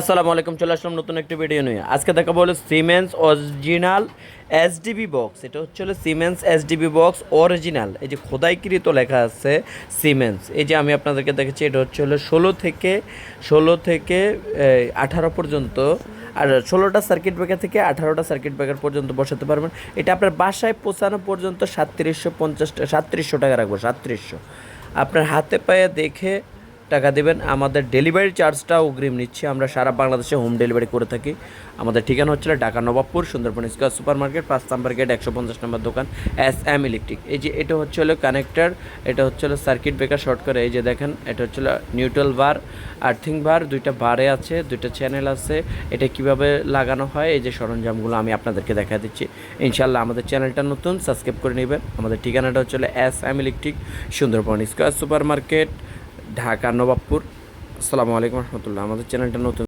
আসসালামু আলাইকুম, চলে আসলাম নতুন একটি ভিডিও নিয়ে। আজকে দেখাবো হলো সিমেন্স অরিজিনাল এসডিবি বক্স এটা হচ্ছে হলো সিমেন্স এসডিবি বক্স অরিজিনাল এই যে খোদাইকৃত লেখা আছে সিমেন্স এই যে আমি আপনাদেরকে দেখেছি এটা হচ্ছে হলো ষোলো থেকে ষোলো থেকে আঠারো পর্যন্ত। আর ষোলোটা সার্কিট ব্রেকার থেকে আঠারোটা সার্কিট ব্রেকার পর্যন্ত বসাতে পারবেন। এটা আপনার বাসায় পৌঁছানো পর্যন্ত সাতত্রিশশো পঞ্চাশটা সাতত্রিশশো টাকা রাখব, সাতত্রিশশো। আপনার হাতে পায়ে দেখে টাকা দেবেন। আমাদের ডেলিভারি চার্জটা অগ্রিম নিচ্ছি। আমরা সারা বাংলাদেশে হোম ডেলিভারি করে থাকি। আমাদের ঠিকানা হচ্ছিল Dhaka Nawabpur, Sundarban square super market পাঁচ নাম্বার গেট একশো পঞ্চাশ নম্বর দোকান, এস এম ইলেকট্রিক। এই যে এটা হচ্ছে হলো কানেক্টার এটা হচ্ছে হলো সার্কিট ব্রেকার শর্ট করে এই যে দেখেন, এটা হচ্ছে নিউট্রাল বার আর্থিং বার দুইটা বারে আছে, দুইটা চ্যানেল আছে। এটা কীভাবে লাগানো হয়? এই যে সরঞ্জামগুলো আমি আপনাদেরকে দেখা দিচ্ছি। ইনশাল্লাহ আমাদের চ্যানেলটা নতুন সাবস্ক্রাইব করে নেবেন। আমাদের ঠিকানাটা হচ্ছে S M electric, Sundarban square super market Dhaka Nawabpur. আসসালামু আলাইকুম রহমতুল্লাহ। আমাদের চ্যানেলটা নতুন